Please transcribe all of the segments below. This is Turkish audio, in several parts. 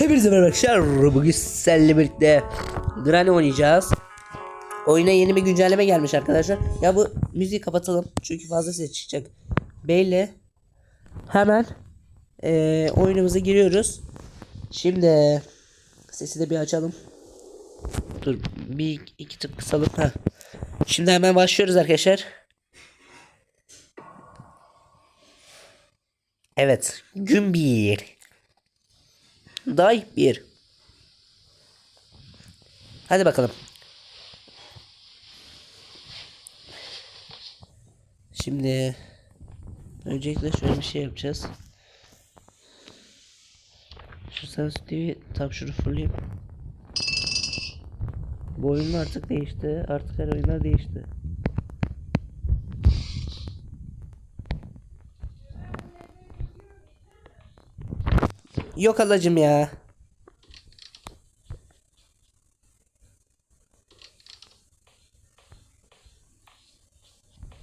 Hepinize merhaba arkadaşlar. Bugün sizlerle birlikte Granny oynayacağız. Oyuna yeni bir güncelleme gelmiş arkadaşlar. Ya bu müziği kapatalım. Çünkü fazla ses çıkacak. Beyle hemen eee oyunumuza giriyoruz. Şimdi sesi de bir açalım. Dur bir iki tık kısalım. Heh. Şimdi hemen başlıyoruz arkadaşlar. Evet. Gün bir. Day bir. Hadi bakalım. Şimdi öncelikle şöyle bir şey yapacağız. Şu sensitivi tam şunu fırlayayım. Bu oyun artık değişti. Artık her oyunlar değişti. Yok alacım ya.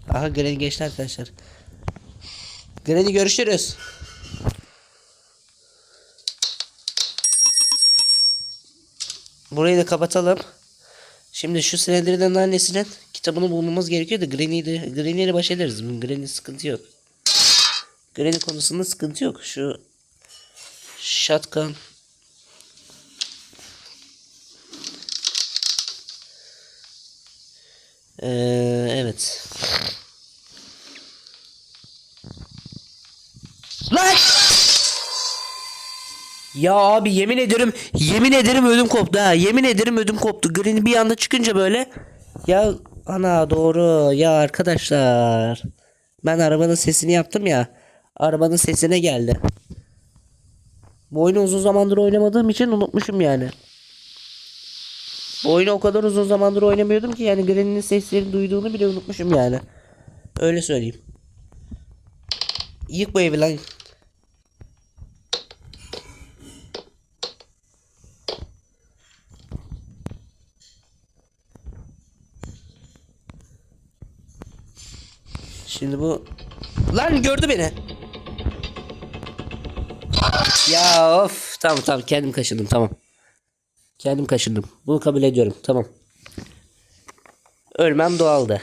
Aha Granny geçti arkadaşlar. Granny görüşürüz. Burayı da kapatalım. Şimdi şu Slender'ın annesinin kitabını bulmamız gerekiyor da Granny'de Granny ile baş ederiz. Granny sıkıntı yok. Granny konusunda sıkıntı yok. Şu Shotgun. Ee, evet. Lan! Ya abi yemin ederim yemin ederim ödüm koptu ha yemin ederim ödüm koptu Green bir anda çıkınca böyle ya ana doğru ya arkadaşlar ben arabanın sesini yaptım ya arabanın sesine geldi bu oyunu uzun zamandır oynamadığım için unutmuşum yani. Bu oyunu o kadar uzun zamandır oynamıyordum ki yani Granny'nin seslerini duyduğunu bile unutmuşum yani. Öyle söyleyeyim. Yık bu evi lan. Şimdi bu... Lan gördü beni. Ya of tamam tamam kendim kaşındım tamam. Kendim kaşındım. Bunu kabul ediyorum tamam. Ölmem doğaldı.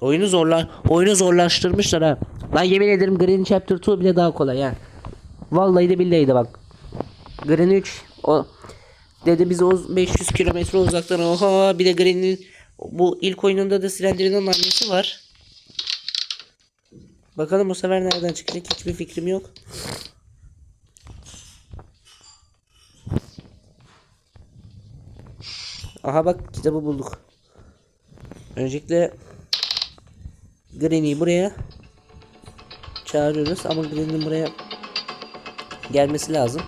Oyunu zorlar oyunu zorlaştırmışlar ha. Ben yemin ederim Green Chapter 2 bile daha kolay ha. Vallahi de billahi de bak. Green 3 o dedi biz o 500 kilometre uzaktan oha bir de Green'in bu ilk oyununda da Slender'ın annesi var. Bakalım bu sefer nereden çıkacak hiçbir fikrim yok. Aha bak kitabı bulduk. Öncelikle Granny'i buraya çağırıyoruz ama Granny'nin buraya gelmesi lazım.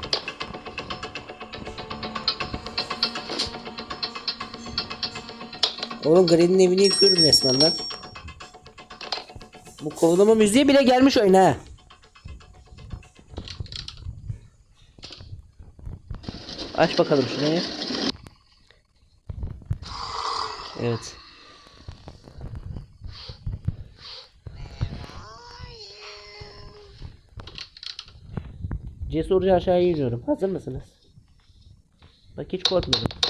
Oğlum Granny'nin evini yıkıyorum resmen lan. Bu kovalama müziği bile gelmiş oyuna. Aç bakalım şurayı. Evet. Cesurca aşağıya iniyorum. Hazır mısınız? Bak hiç korkmadım.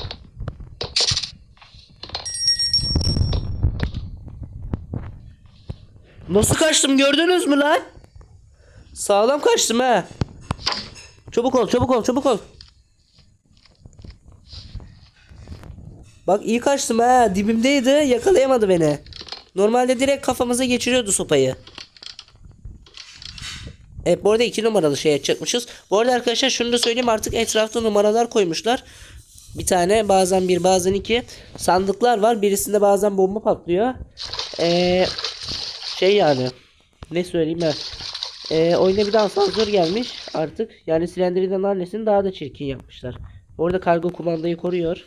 Nasıl kaçtım gördünüz mü lan? Sağlam kaçtım ha. Çabuk ol çabuk ol çabuk ol. Bak iyi kaçtım ha dibimdeydi yakalayamadı beni. Normalde direkt kafamıza geçiriyordu sopayı. Evet bu arada iki numaralı şey açacakmışız. Bu arada arkadaşlar şunu da söyleyeyim artık etrafta numaralar koymuşlar. Bir tane bazen bir bazen iki sandıklar var. Birisinde bazen bomba patlıyor. Eee şey yani ne söyleyeyim ben ee, oyuna bir de asansör gelmiş artık. Yani Slender'ın annesini daha da çirkin yapmışlar. Orada kargo kumandayı koruyor.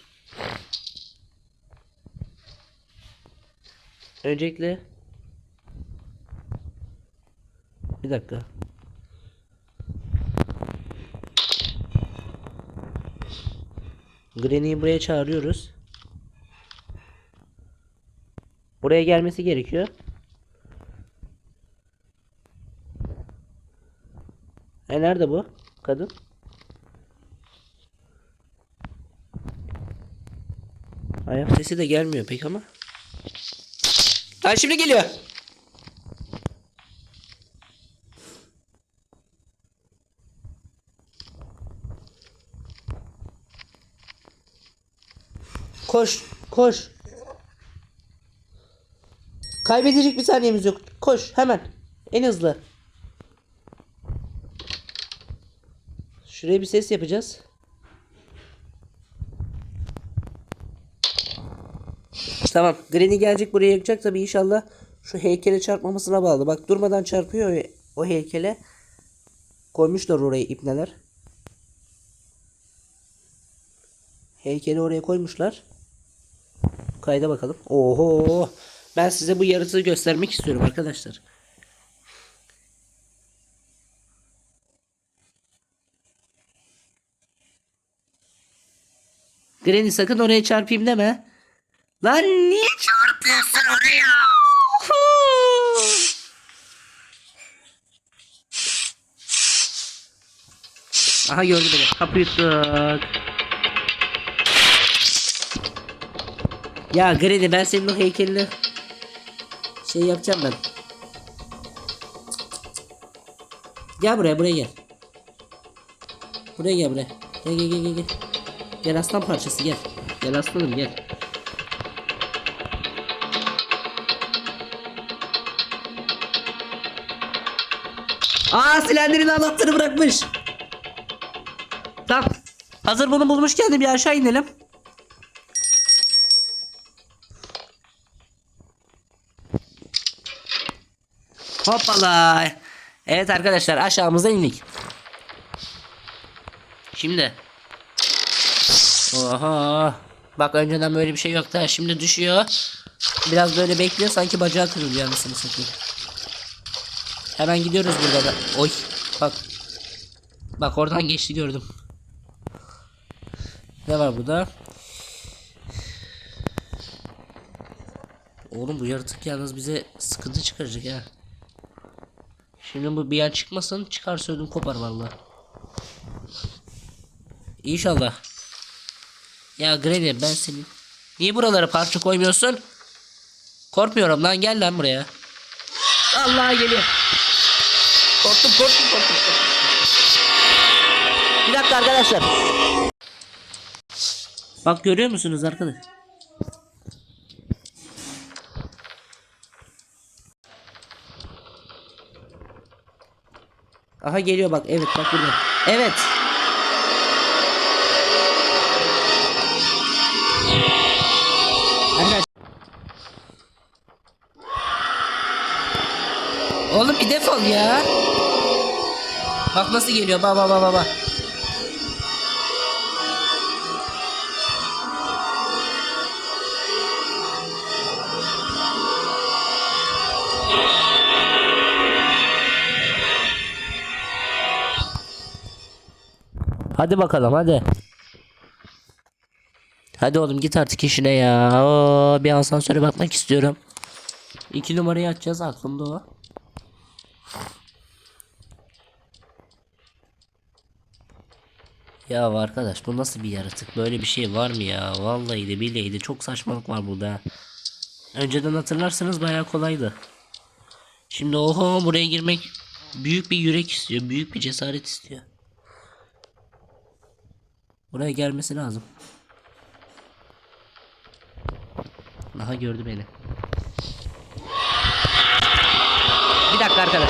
Öncelikle bir dakika. Granny'yi buraya çağırıyoruz. Buraya gelmesi gerekiyor Nerede bu kadın? Ayak sesi de gelmiyor pek ama. Ha şimdi geliyor. Koş, koş. Kaybedecek bir saniyemiz yok. Koş hemen. En hızlı. Şuraya bir ses yapacağız. Tamam. Granny gelecek buraya yakacak tabii inşallah. Şu heykele çarpmamasına bağlı. Bak durmadan çarpıyor o heykele. Koymuşlar oraya ipneler. Heykeli oraya koymuşlar. Kayda bakalım. Oho. Ben size bu yaratığı göstermek istiyorum arkadaşlar. Granny sakın oraya çarpayım deme. Lan niye çarpıyorsun oraya? Aha gördü beni. Kapıyı tut. Ya Granny ben senin o heykelini şey yapacağım ben. Gel buraya buraya gel. Buraya gel buraya. Gel gel gel gel. Gel, aslan parçası gel. Gel aslanım gel. Aa silendirin anahtarı bırakmış. Tamam. Hazır bunu bulmuşken de bir aşağı inelim. Hoppala. Evet arkadaşlar aşağımıza indik. Şimdi. Oha. Bak önceden böyle bir şey yoktu. ha. Şimdi düşüyor. Biraz böyle bekliyor sanki bacağı kırılıyor anasını satayım. Hemen gidiyoruz burada da. Oy. Bak. Bak oradan geçti gördüm. Ne var burada? Oğlum bu yaratık yalnız bize sıkıntı çıkaracak ya. Şimdi bu bir yer çıkmasın çıkarsa ödüm kopar vallahi. İnşallah. Ya Granny ben senin. Niye buralara parça koymuyorsun? Korkmuyorum lan gel lan buraya. Allah geliyor. Korktum korktum. korktum. Bir dakika arkadaşlar. Bak görüyor musunuz arkadaş? Aha geliyor bak evet bak burada. Evet. Bak nasıl geliyor baba baba baba. Hadi bakalım hadi. Hadi oğlum git artık işine ya. Oo, bir asansöre bakmak istiyorum. İki numarayı açacağız aklımda o. Ya arkadaş bu nasıl bir yaratık? Böyle bir şey var mı ya? Vallahi de billahi de çok saçmalık var burada. Önceden hatırlarsanız bayağı kolaydı. Şimdi oho buraya girmek büyük bir yürek istiyor. Büyük bir cesaret istiyor. Buraya gelmesi lazım. Aha gördü beni. Bir dakika arkadaş.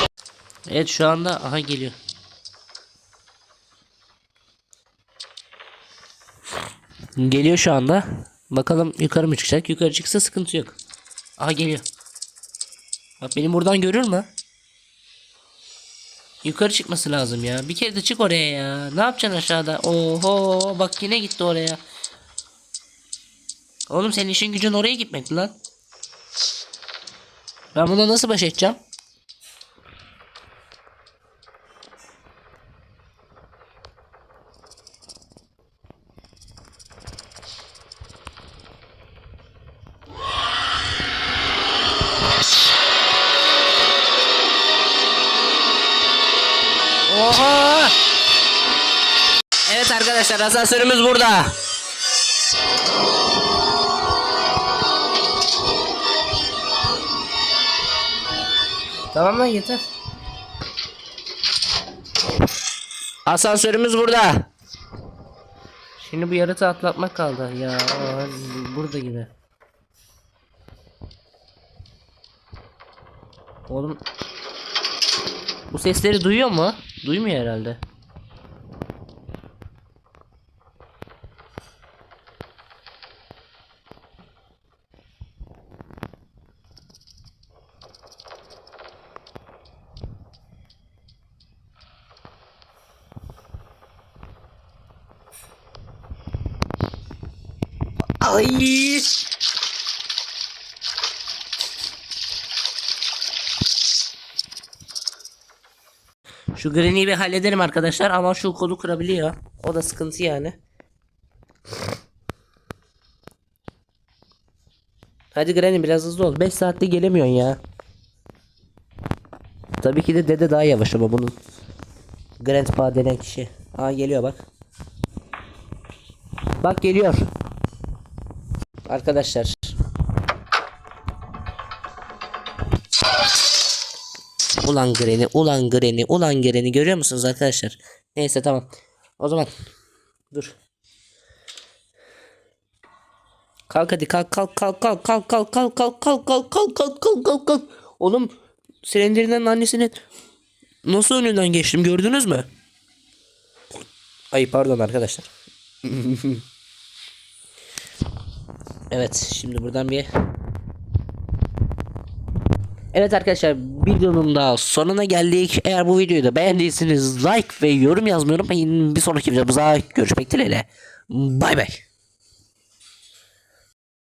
Evet şu anda aha geliyor. Geliyor şu anda. Bakalım yukarı mı çıkacak? Yukarı çıksa sıkıntı yok. Aha geliyor. Bak benim buradan görür mü? Yukarı çıkması lazım ya. Bir kere de çık oraya ya. Ne yapacaksın aşağıda? Oho bak yine gitti oraya. Oğlum senin işin gücün oraya gitmek lan. Ben buna nasıl baş edeceğim? Arkadaşlar asansörümüz burada. Tamam lan yeter. Asansörümüz burada. Şimdi bu yaratığı atlatmak kaldı. Ya burada yine. Oğlum bu sesleri duyuyor mu? Duymuyor herhalde. Ay! Şu Granny'i bir hallederim arkadaşlar ama şu kolu kırabiliyor. O da sıkıntı yani. Hadi Granny biraz hızlı ol. 5 saatte gelemiyorsun ya. Tabii ki de dede daha yavaş ama bunun. Grandpa denen kişi. Ha geliyor bak. Bak geliyor. Arkadaşlar. Ulan Granny, ulan Granny, ulan Granny görüyor musunuz arkadaşlar? Neyse tamam. O zaman dur. Kalk hadi kalk kalk kalk kalk kalk kalk kalk kalk kalk kalk kalk kalk kalk kalk kalk. Oğlum silindirinden annesinin nasıl önünden geçtim gördünüz mü? Ay pardon arkadaşlar. Evet şimdi buradan bir Evet arkadaşlar videonun da sonuna geldik. Eğer bu videoyu da beğendiyseniz like ve yorum yazmayı unutmayın. Bir sonraki videomuzda görüşmek dileğiyle. Bay bay.